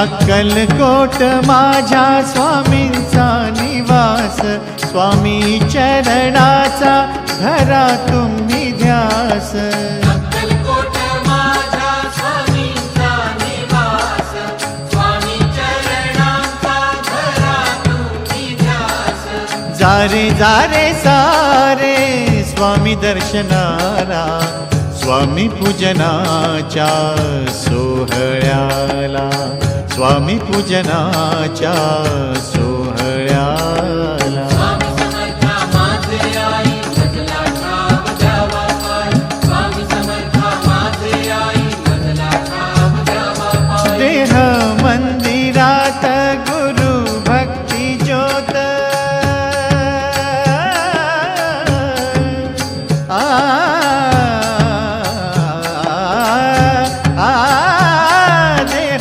अक्कलकोट माझ्या स्वामींचा निवास स्वामी चरणाचा धरा तुम्ही ध्यास. जारे जारे सारे स्वामी दर्शनारा स्वामी पूजनाच्या सोहळ्याला स्वामिपूजना च सो